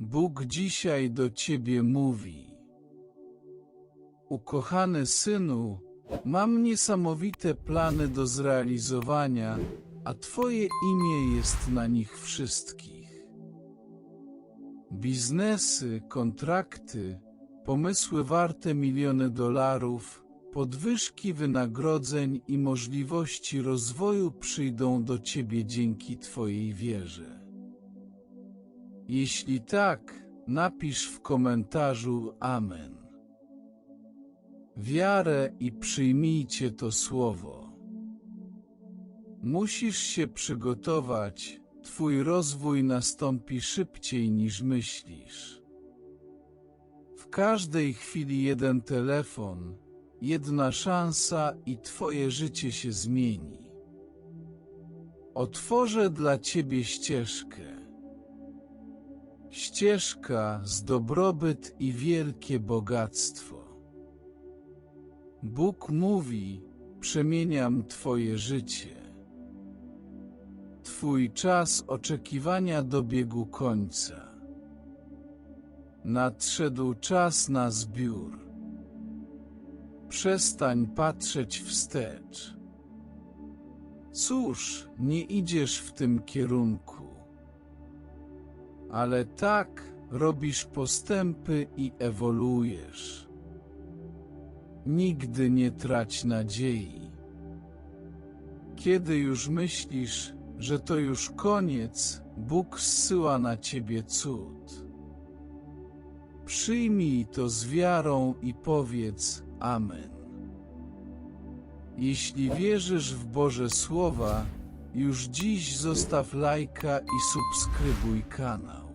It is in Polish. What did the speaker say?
Bóg dzisiaj do ciebie mówi. Ukochany synu, mam niesamowite plany do zrealizowania, a Twoje imię jest na nich wszystkich. Biznesy, kontrakty, pomysły warte miliony dolarów, podwyżki wynagrodzeń i możliwości rozwoju przyjdą do Ciebie dzięki Twojej wierze. Jeśli tak, napisz w komentarzu Amen. Wiarę i przyjmijcie to słowo. Musisz się przygotować, Twój rozwój nastąpi szybciej niż myślisz. W każdej chwili jeden telefon, jedna szansa i Twoje życie się zmieni. Otworzę dla Ciebie ścieżkę. Ścieżka z dobrobyt i wielkie bogactwo. Bóg mówi, przemieniam Twoje życie. Twój czas oczekiwania dobiegł końca. Nadszedł czas na zbiór. Przestań patrzeć wstecz. Cóż, nie idziesz w tym kierunku. Ale tak robisz postępy i ewoluujesz. Nigdy nie trać nadziei. Kiedy już myślisz, że to już koniec, Bóg zsyła na ciebie cud. Przyjmij to z wiarą i powiedz Amen. Jeśli wierzysz w Boże Słowa, już dziś zostaw lajka i subskrybuj kanał.